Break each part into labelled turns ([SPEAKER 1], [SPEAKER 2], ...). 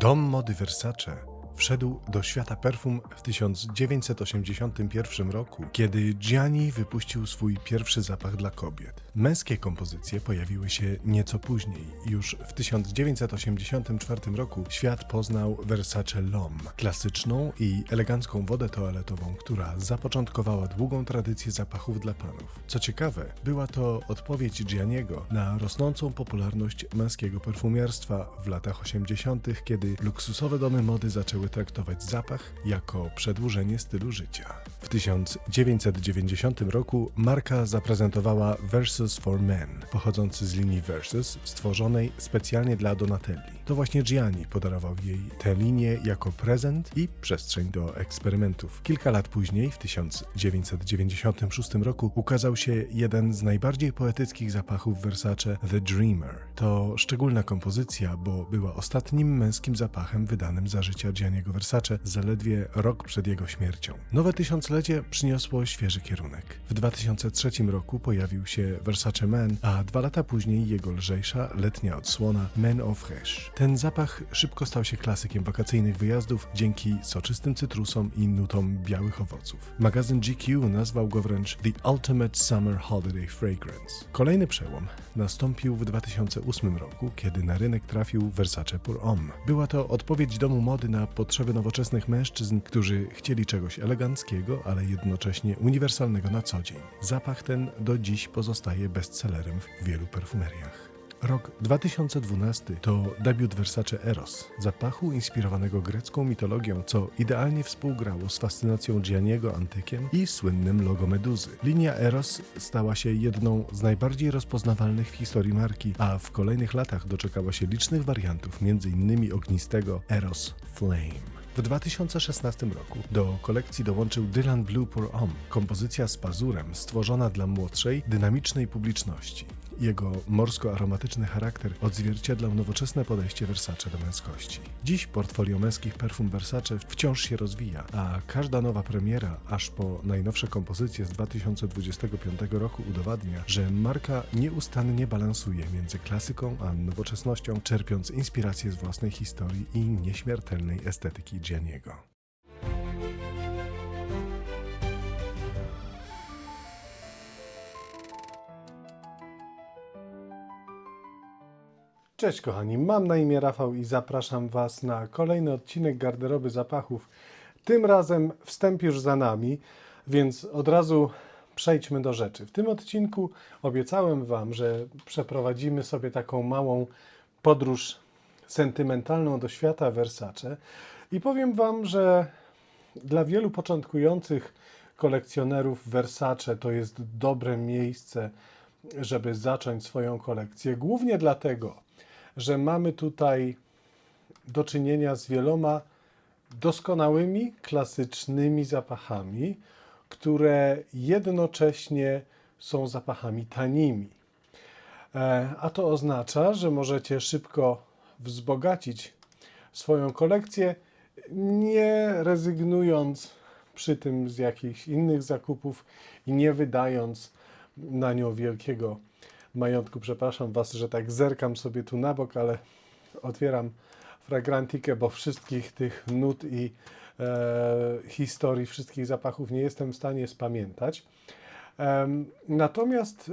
[SPEAKER 1] Dom mody Versace wszedł do świata perfum w 1981 roku, kiedy Gianni wypuścił swój pierwszy zapach dla kobiet. Męskie kompozycje pojawiły się nieco później. Już w 1984 roku świat poznał Versace L'Homme, klasyczną i elegancką wodę toaletową, która zapoczątkowała długą tradycję zapachów dla panów. Co ciekawe, była to odpowiedź Gianniego na rosnącą popularność męskiego perfumiarstwa w latach 80., kiedy luksusowe domy mody zaczęły traktować zapach jako przedłużenie stylu życia. W 1990 roku marka zaprezentowała Versus for Men, pochodzący z linii Versus, stworzonej specjalnie dla Donatelli. To właśnie Gianni podarował jej tę linię jako prezent i przestrzeń do eksperymentów. Kilka lat później, w 1996 roku, ukazał się jeden z najbardziej poetyckich zapachów Versace, The Dreamer. To szczególna kompozycja, bo była ostatnim męskim zapachem wydanym za życia Gianniego Versace zaledwie rok przed jego śmiercią. Nowe tysiąclecie przyniosło świeży kierunek. W 2003 roku pojawił się Versace Man, a dwa lata później jego lżejsza, letnia odsłona Men of Fresh. Ten zapach szybko stał się klasykiem wakacyjnych wyjazdów dzięki soczystym cytrusom i nutom białych owoców. Magazyn GQ nazwał go wręcz The Ultimate Summer Holiday Fragrance. Kolejny przełom nastąpił w 2008 roku, kiedy na rynek trafił Versace Pour Homme. Była to odpowiedź domu mody na potrzeby nowoczesnych mężczyzn, którzy chcieli czegoś eleganckiego, ale jednocześnie uniwersalnego na co dzień. Zapach ten do dziś pozostaje bestsellerem w wielu perfumeriach. Rok 2012 to debiut Versace Eros, zapachu inspirowanego grecką mitologią, co idealnie współgrało z fascynacją Gianniego antykiem i słynnym logo Meduzy. Linia Eros stała się jedną z najbardziej rozpoznawalnych w historii marki, a w kolejnych latach doczekała się licznych wariantów, m.in. ognistego Eros Flame. W 2016 roku do kolekcji dołączył Dylan Blue Pour Homme, kompozycja z pazurem stworzona dla młodszej, dynamicznej publiczności. Jego morsko-aromatyczny charakter odzwierciedlał nowoczesne podejście Versace do męskości. Dziś portfolio męskich perfum Versace wciąż się rozwija, a każda nowa premiera, aż po najnowsze kompozycje z 2025 roku udowadnia, że marka nieustannie balansuje między klasyką a nowoczesnością, czerpiąc inspiracje z własnej historii i nieśmiertelnej estetyki Gianniego. Cześć kochani, mam na imię Rafał i zapraszam Was na kolejny odcinek Garderoby Zapachów. Tym razem wstęp już za nami, więc od razu przejdźmy do rzeczy. W tym odcinku obiecałem Wam, że przeprowadzimy sobie taką małą podróż sentymentalną do świata Versace i powiem Wam, że dla wielu początkujących kolekcjonerów Versace to jest dobre miejsce, żeby zacząć swoją kolekcję. Głównie dlatego, że mamy tutaj do czynienia z wieloma doskonałymi, klasycznymi zapachami, które jednocześnie są zapachami tanimi. E, A to oznacza, że możecie szybko wzbogacić swoją kolekcję, nie rezygnując przy tym z jakichś innych zakupów i nie wydając na nią wielkiego majątku. Przepraszam Was, że tak zerkam sobie tu na bok, ale otwieram fragrantikę, bo wszystkich tych nut i e, historii, wszystkich zapachów nie jestem w stanie spamiętać. Em, Natomiast e,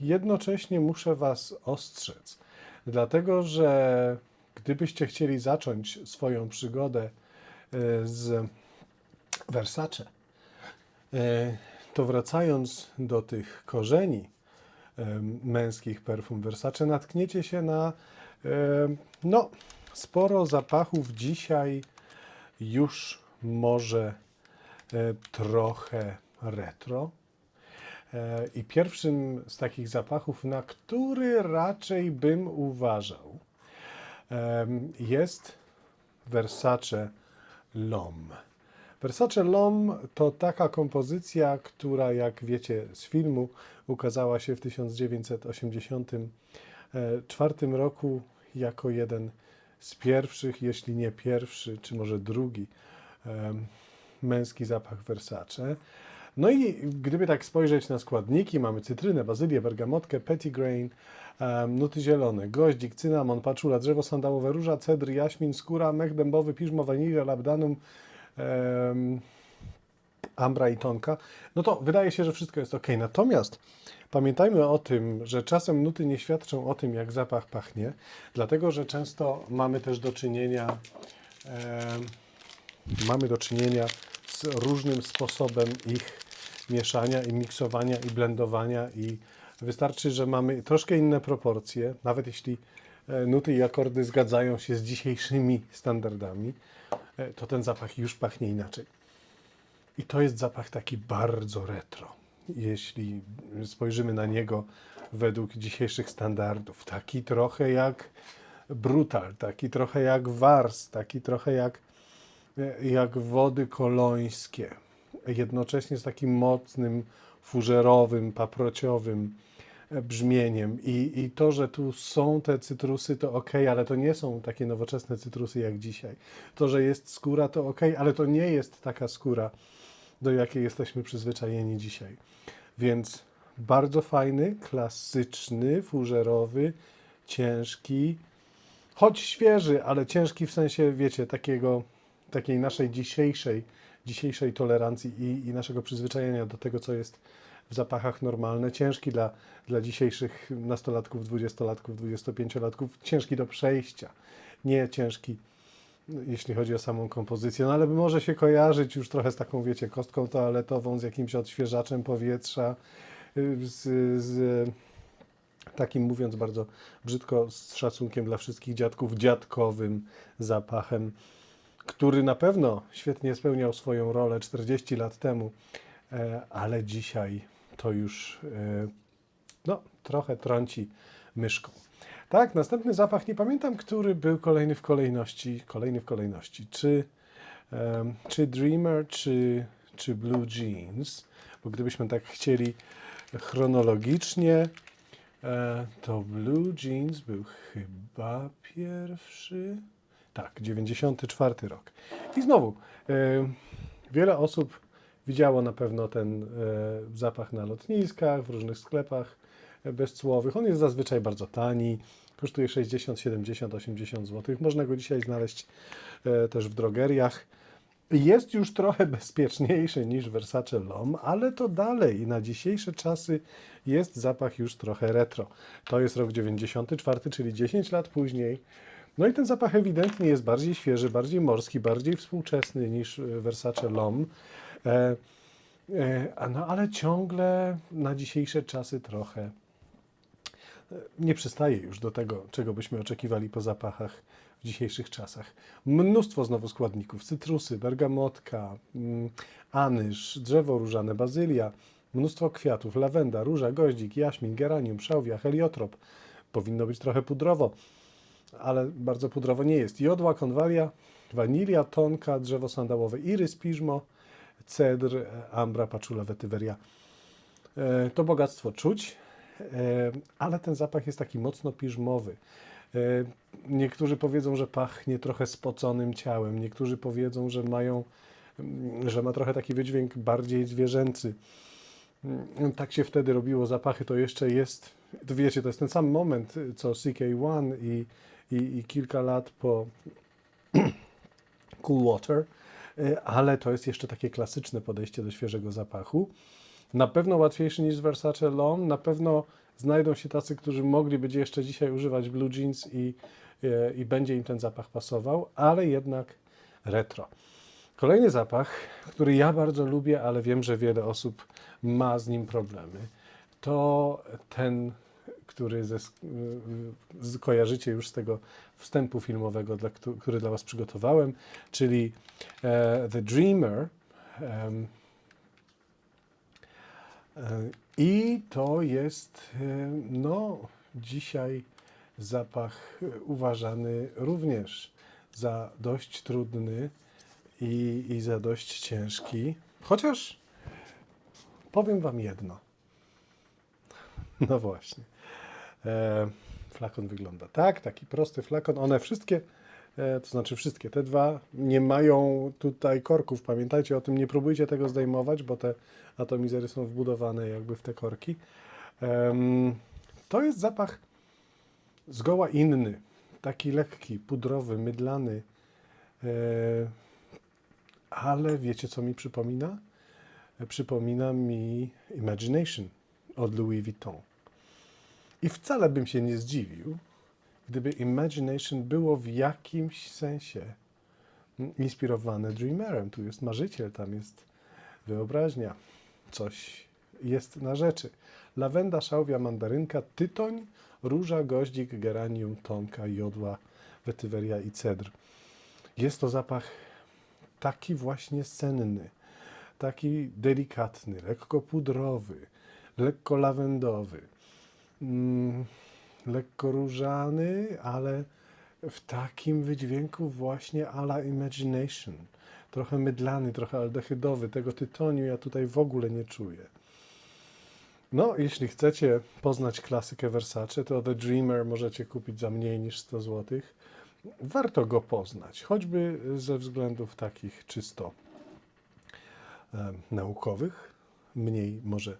[SPEAKER 1] jednocześnie muszę Was ostrzec, dlatego że gdybyście chcieli zacząć swoją przygodę e, z Versace, e, to wracając do tych korzeni męskich perfum Versace, natkniecie się na no, sporo zapachów dzisiaj już może e, trochę retro. E, I pierwszym z takich zapachów, na który raczej bym uważał, jest Versace L'Homme. Versace L'Homme to taka kompozycja, która jak wiecie z filmu ukazała się w 1984 roku jako jeden z pierwszych, jeśli nie pierwszy, czy może drugi męski zapach Versace. No i gdyby tak spojrzeć na składniki, mamy cytrynę, bazylię, bergamotkę, petitgrain, um, nuty zielone, goździk, cynamon, paczula, drzewo sandałowe, róża, cedr, jaśmin, skóra, mech dębowy, piżmo, wanilia, labdanum, ambra i tonka, no to wydaje się, że wszystko jest ok. Natomiast pamiętajmy o tym, że czasem nuty nie świadczą o tym, jak zapach pachnie, dlatego że często mamy też do czynienia, em, mamy do czynienia z różnym sposobem ich mieszania i miksowania i blendowania i wystarczy, że mamy troszkę inne proporcje, nawet jeśli e, nuty i akordy zgadzają się z dzisiejszymi standardami, e, to ten zapach już pachnie inaczej. I to jest zapach taki bardzo retro. Jeśli spojrzymy na niego według dzisiejszych standardów, taki trochę jak Brutal, taki trochę jak Wars, taki trochę jak, jak wody kolońskie. Jednocześnie z takim mocnym, fużerowym, paprociowym e, brzmieniem. I, I to, że tu są te cytrusy, to ok, ale to nie są takie nowoczesne cytrusy jak dzisiaj. To, że jest skóra, to ok, ale to nie jest taka skóra, do jakiej jesteśmy przyzwyczajeni dzisiaj. Więc bardzo fajny, klasyczny, fużerowy, ciężki, choć świeży, ale ciężki w sensie, wiecie, takiego, takiej naszej dzisiejszej, dzisiejszej tolerancji i, i naszego przyzwyczajenia do tego, co jest w zapachach normalne. Ciężki dla, dla dzisiejszych nastolatków, dwudziestolatków, dwudziestopięciolatków, ciężki do przejścia. Nie ciężki, jeśli chodzi o samą kompozycję, no ale może się kojarzyć już trochę z taką, wiecie, kostką toaletową, z jakimś odświeżaczem powietrza, y, z, z takim, mówiąc bardzo brzydko, z szacunkiem dla wszystkich dziadków, dziadkowym zapachem, który na pewno świetnie spełniał swoją rolę 40 lat temu, e, ale dzisiaj to już e, no, trochę trąci myszką. Tak, następny zapach, nie pamiętam, który był kolejny w kolejności, kolejny w kolejności, czy, em, czy Dreamer, czy, czy Blue Jeans, bo gdybyśmy tak chcieli chronologicznie, e, to Blue Jeans był chyba pierwszy, tak, 94 rok. I znowu, e, wiele osób widziało na pewno ten e, zapach na lotniskach, w różnych sklepach e, bezcłowych. On jest zazwyczaj bardzo tani, kosztuje 60, 70, 80 zł. Można go dzisiaj znaleźć e, też w drogeriach. Jest już trochę bezpieczniejszy niż Versace Lom, ale to dalej na dzisiejsze czasy jest zapach już trochę retro. To jest rok 94, czyli 10 lat później. No i ten zapach ewidentnie jest bardziej świeży, bardziej morski, bardziej współczesny niż Versace Lom. E, e, no ale ciągle na dzisiejsze czasy trochę e, nie przystaje już do tego, czego byśmy oczekiwali po zapachach w dzisiejszych czasach. Mnóstwo znowu składników: cytrusy, bergamotka, mm, anyż, drzewo różane, bazylia, mnóstwo kwiatów, lawenda, róża, goździk, jaśmin, geranium, szałwia, heliotrop. Powinno być trochę pudrowo, ale bardzo pudrowo nie jest. Jodła, konwalia, wanilia, tonka, drzewo sandałowe, irys, piżmo, cedr, ambra, paczula, wetyweria. E, To bogactwo czuć, e, ale ten zapach jest taki mocno piżmowy. E, Niektórzy powiedzą, że pachnie trochę spoconym ciałem, niektórzy powiedzą, że mają, mm, że ma trochę taki wydźwięk bardziej zwierzęcy. Mm, Tak się wtedy robiło zapachy, to jeszcze jest, to wiecie, to jest ten sam moment, co CK1 i, i, i kilka lat po Cool Water, ale to jest jeszcze takie klasyczne podejście do świeżego zapachu. Na pewno łatwiejszy niż Versace Lom, na pewno znajdą się tacy, którzy mogliby jeszcze dzisiaj używać blue jeans i, y, i będzie im ten zapach pasował, ale jednak retro. Kolejny zapach, który ja bardzo lubię, ale wiem, że wiele osób ma z nim problemy, to ten, który ze, z, kojarzycie już z tego wstępu filmowego, dla, któ- który dla Was przygotowałem, czyli e, The Dreamer. e, I to jest, e, no, dzisiaj zapach uważany również za dość trudny i, i za dość ciężki. Chociaż powiem Wam jedno. No właśnie. E, flakon wygląda tak, taki prosty flakon. One wszystkie e, to znaczy wszystkie te dwa, nie mają tutaj korków. Pamiętajcie o tym, nie próbujcie tego zdejmować, bo te atomizery są wbudowane jakby w te korki. Em, To jest zapach zgoła inny, taki lekki, pudrowy, mydlany. E, ale wiecie, co mi przypomina? E, Przypomina mi Imagination od Louis Vuitton. I wcale bym się nie zdziwił, gdyby Imagination było w jakimś sensie mm, inspirowane Dreamerem. Tu jest marzyciel, tam jest wyobraźnia, coś jest na rzeczy. Lawenda, szałwia, mandarynka, tytoń, róża, goździk, geranium, tonka, jodła, wetyweria i cedr. Jest to zapach taki właśnie senny, taki delikatny, lekko pudrowy, lekko lawendowy, mm, lekko różany, ale w takim wydźwięku właśnie a la Imagination. Trochę mydlany, trochę aldehydowy. Tego tytoniu ja tutaj w ogóle nie czuję. No, jeśli chcecie poznać klasykę Versace, to The Dreamer możecie kupić za mniej niż 100 zł. Warto go poznać, choćby ze względów takich czysto e, naukowych, mniej może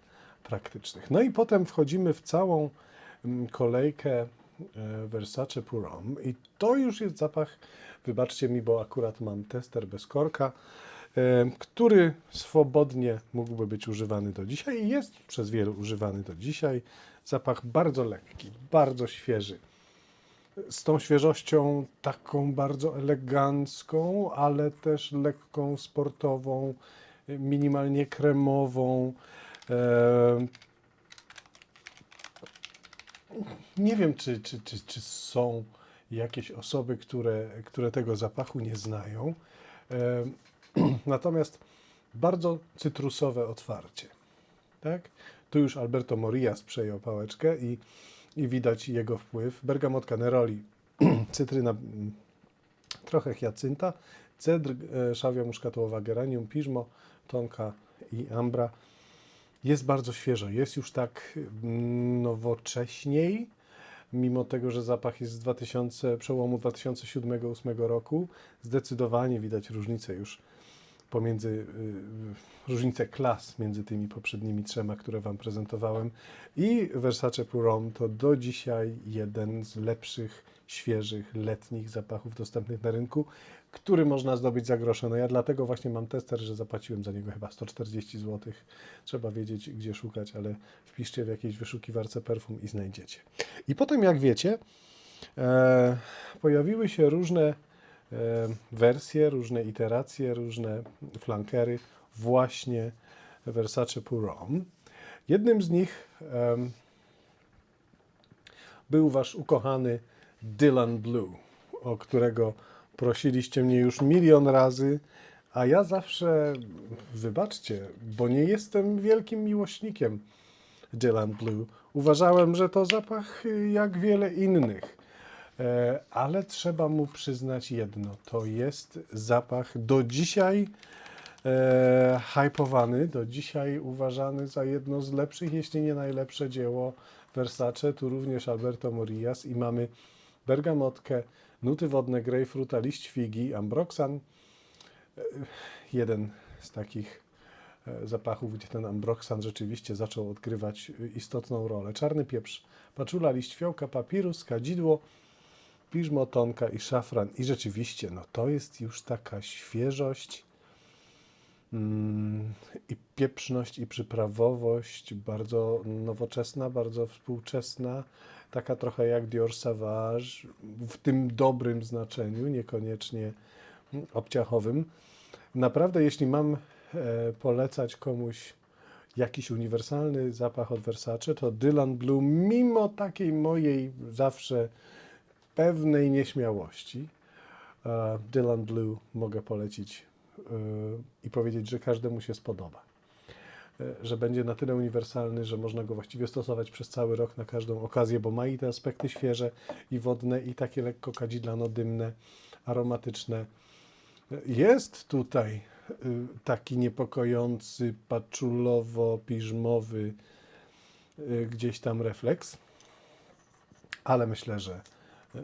[SPEAKER 1] praktycznych. No i potem wchodzimy w całą mm, kolejkę e, Versace Pour Homme i to już jest zapach, wybaczcie mi, bo akurat mam tester bez korka, e, który swobodnie mógłby być używany do dzisiaj i jest przez wielu używany do dzisiaj. Zapach bardzo lekki, bardzo świeży z tą świeżością taką bardzo elegancką, ale też lekką, sportową, minimalnie kremową. Nie wiem, czy, czy, czy, czy są jakieś osoby, które, które tego zapachu nie znają. Natomiast bardzo cytrusowe otwarcie. Tak? Tu już Alberto Morillas przejął pałeczkę i, i widać jego wpływ. Bergamotka neroli, cytryna, mm, trochę hiacynta, cedr, e, szawia muszkatołowa, geranium, piżmo, tonka i ambra. Jest bardzo świeżo, jest już tak nowocześniej, mimo tego, że zapach jest z 2000, przełomu 2007-2008 roku. Zdecydowanie widać różnicę już pomiędzy, y, różnicę klas między tymi poprzednimi trzema, które Wam prezentowałem. I Versace Pour Homme to do dzisiaj jeden z lepszych, świeżych, letnich zapachów dostępnych na rynku, który można zdobyć za grosze. No ja dlatego właśnie mam tester, że zapłaciłem za niego chyba 140 zł. Trzeba wiedzieć, gdzie szukać, ale wpiszcie w jakiejś wyszukiwarce perfum i znajdziecie. I potem, jak wiecie, e, pojawiły się różne e, wersje, różne iteracje, różne flankery właśnie Versace Pour Homme. Jednym z nich em, był wasz ukochany Dylan Blue, o którego prosiliście mnie już milion razy, a ja zawsze, wybaczcie, bo nie jestem wielkim miłośnikiem Dylan Blue. Uważałem, że to zapach y, jak wiele innych. E, Ale trzeba mu przyznać jedno: to jest zapach do dzisiaj e, hypowany, do dzisiaj uważany za jedno z lepszych, jeśli nie najlepsze dzieło Versace. Tu również Alberto Morillas i mamy bergamotkę, nuty wodne, grejpfruta, liść figi, ambroxan. E, Jeden z takich e, zapachów, gdzie ten ambroxan rzeczywiście zaczął odgrywać y, istotną rolę. Czarny pieprz, paczula, liść fiołka, papirus, kadzidło, piżmo, tonka i szafran. I rzeczywiście, no to jest już taka świeżość i pieprzność i przyprawowość bardzo nowoczesna, bardzo współczesna, taka trochę jak Dior Sauvage, w tym dobrym znaczeniu, niekoniecznie mm, obciachowym. Naprawdę, jeśli mam e, polecać komuś jakiś uniwersalny zapach od Versace, to Dylan Blue, mimo takiej mojej zawsze pewnej nieśmiałości, e, Dylan Blue mogę polecić i powiedzieć, że każdemu się spodoba. E, Że będzie na tyle uniwersalny, że można go właściwie stosować przez cały rok na każdą okazję, bo ma i te aspekty świeże i wodne, i takie lekko kadzidlano-dymne, aromatyczne. Jest tutaj y, taki niepokojący, paczulowo-piżmowy y, gdzieś tam refleks, ale myślę, że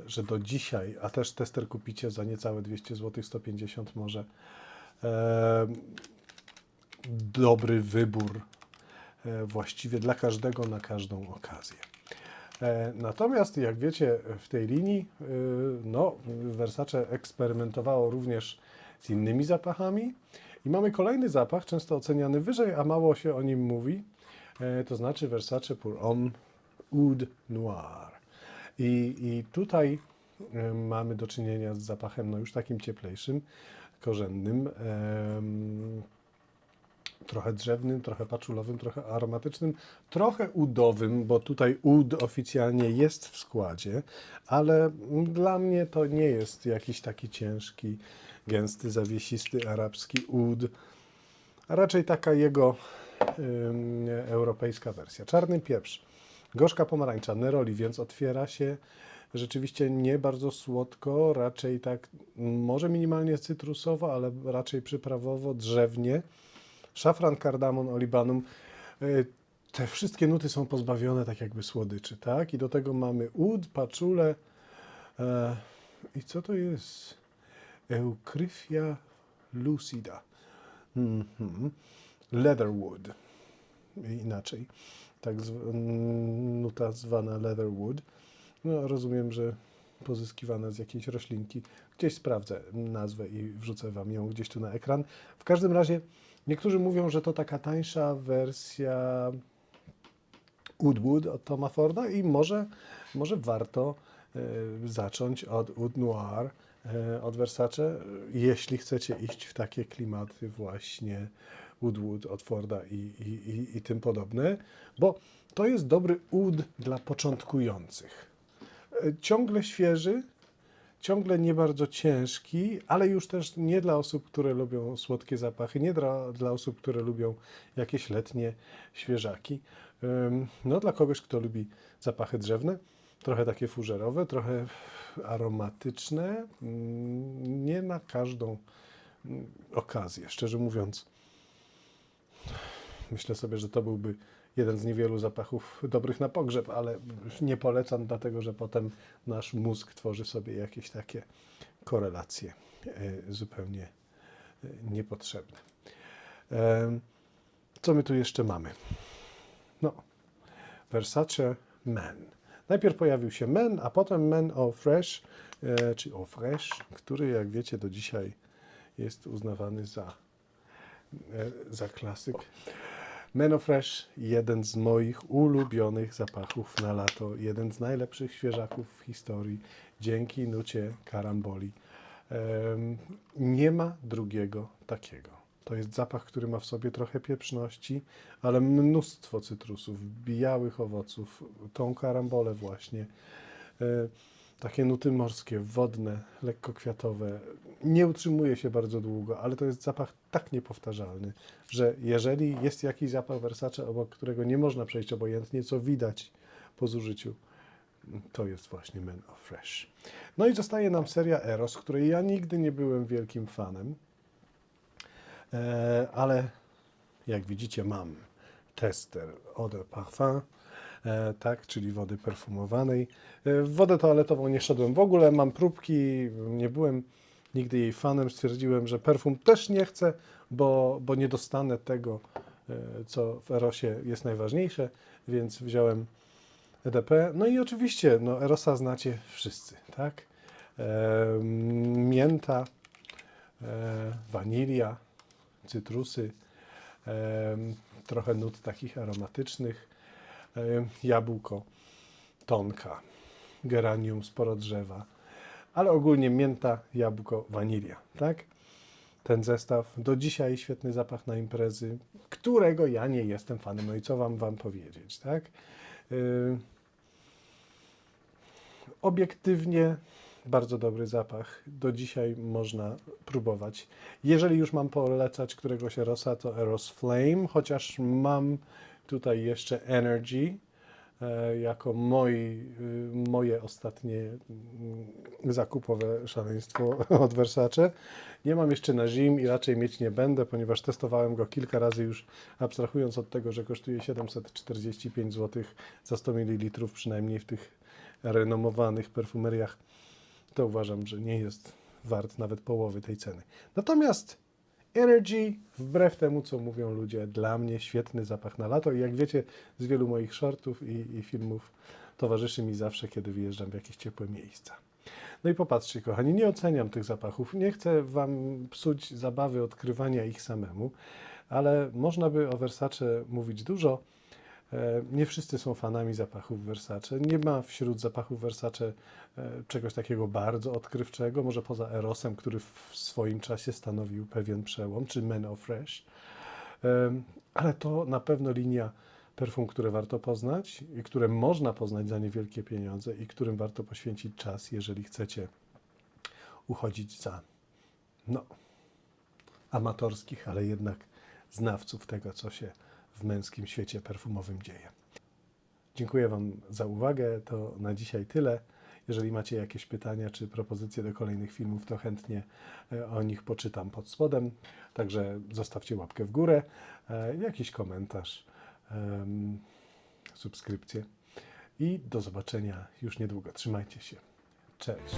[SPEAKER 1] że do dzisiaj, a też tester kupicie za niecałe 200 zł, 150 może, dobry wybór e, właściwie dla każdego na każdą okazję. E, Natomiast, jak wiecie, w tej linii, y, no, Versace eksperymentowało również z innymi zapachami i mamy kolejny zapach, często oceniany wyżej, a mało się o nim mówi, e, to znaczy Versace Pour Homme Oud Noir. I, I tutaj e, mamy do czynienia z zapachem no, już takim cieplejszym, korzennym, trochę drzewnym, trochę paczulowym, trochę aromatycznym, trochę udowym, bo tutaj ud oficjalnie jest w składzie, ale dla mnie to nie jest jakiś taki ciężki, gęsty, zawiesisty arabski ud, a raczej taka jego europejska wersja. Czarny pieprz, gorzka pomarańcza, neroli, więc otwiera się rzeczywiście nie bardzo słodko, raczej tak może minimalnie cytrusowo, ale raczej przyprawowo, drzewnie szafran, kardamon, olibanum. Y, Te wszystkie nuty są pozbawione tak jakby słodyczy, tak? I do tego mamy ud, paczule. E, I co to jest? Eucryphia lucida. Mhm. Leatherwood. Inaczej. Tak zw- nuta zwana leatherwood. No, rozumiem, że pozyskiwana z jakiejś roślinki. Gdzieś sprawdzę nazwę i wrzucę Wam ją gdzieś tu na ekran. W każdym razie niektórzy mówią, że to taka tańsza wersja Woodwood od Toma Forda i może, może warto e, zacząć od Oud Noir, e, od Versace, jeśli chcecie iść w takie klimaty właśnie Woodwood od Forda i, i, i, i tym podobne, bo to jest dobry oud dla początkujących. Ciągle świeży, ciągle nie bardzo ciężki, ale już też nie dla osób, które lubią słodkie zapachy, nie dla, dla osób, które lubią jakieś letnie świeżaki. No dla kogoś, kto lubi zapachy drzewne, trochę takie fużerowe, trochę aromatyczne, nie na każdą okazję, szczerze mówiąc. Myślę sobie, że to byłby jeden z niewielu zapachów dobrych na pogrzeb, ale nie polecam, dlatego że potem nasz mózg tworzy sobie jakieś takie korelacje e, zupełnie e, niepotrzebne. Co my tu jeszcze mamy? No, Versace Men. Najpierw pojawił się Men, a potem Men Au Fresh, e, czy Au Fresh, który, jak wiecie, do dzisiaj jest uznawany za, za klasyk. Men Au Fresh, jeden z moich ulubionych zapachów na lato, jeden z najlepszych świeżaków w historii, dzięki nucie karamboli. Nie ma drugiego takiego. To jest zapach, który ma w sobie trochę pieprzności, ale mnóstwo cytrusów, białych owoców, tą karambolę właśnie. E, Takie nuty morskie, wodne, lekko kwiatowe. Nie utrzymuje się bardzo długo, ale to jest zapach tak niepowtarzalny, że jeżeli jest jakiś zapach Versace, obok którego nie można przejść obojętnie, co widać po zużyciu, to jest właśnie Men of Fresh. No i zostaje nam seria Eros, której ja nigdy nie byłem wielkim fanem. E, ale jak widzicie mam tester Eau de Parfum, e, tak, czyli wody perfumowanej. E, w wodę toaletową nie szedłem w ogóle, mam próbki, nie byłem nigdy jej fanem, stwierdziłem, że perfum też nie chcę, bo, bo nie dostanę tego, e, co w Erosie jest najważniejsze, więc wziąłem EDP. No i oczywiście, no Erosa znacie wszyscy, tak? E, mięta, e, wanilia, cytrusy, em, trochę nut takich aromatycznych, em, jabłko, tonka, geranium, sporo drzewa, ale ogólnie mięta, jabłko, wanilia, tak? Ten zestaw do dzisiaj świetny zapach na imprezy, którego ja nie jestem fanem. No i co wam wam powiedzieć, tak? Ym, obiektywnie bardzo dobry zapach. Do dzisiaj można próbować. Jeżeli już mam polecać któregoś Erosa, to Eros Flame, chociaż mam tutaj jeszcze Energy jako moi, y, moje ostatnie mm, zakupowe szaleństwo od Versace. Nie mam jeszcze na zim i raczej mieć nie będę, ponieważ testowałem go kilka razy już, abstrahując od tego, że kosztuje 745 zł za 100 ml, przynajmniej w tych renomowanych perfumeriach, to uważam, że nie jest wart nawet połowy tej ceny. Natomiast Energy, wbrew temu, co mówią ludzie, dla mnie świetny zapach na lato i jak wiecie z wielu moich shortów i, i filmów towarzyszy mi zawsze, kiedy wyjeżdżam w jakieś ciepłe miejsca. No i popatrzcie, kochani, nie oceniam tych zapachów, nie chcę Wam psuć zabawy odkrywania ich samemu, ale można by o Versace mówić dużo. E, Nie wszyscy są fanami zapachów Versace. Nie ma wśród zapachów Versace e, czegoś takiego bardzo odkrywczego, może poza Erosem, który w swoim czasie stanowił pewien przełom, czy Men of Fresh. Em, Ale to na pewno linia perfum, które warto poznać i które można poznać za niewielkie pieniądze i którym warto poświęcić czas, jeżeli chcecie uchodzić za no, amatorskich, ale jednak znawców tego, co się w męskim świecie perfumowym dzieje. Dziękuję Wam za uwagę. To na dzisiaj tyle. Jeżeli macie jakieś pytania czy propozycje do kolejnych filmów, to chętnie e, o nich poczytam pod spodem. Także zostawcie łapkę w górę, e, jakiś komentarz, subskrypcję i do zobaczenia już niedługo. Trzymajcie się. Cześć.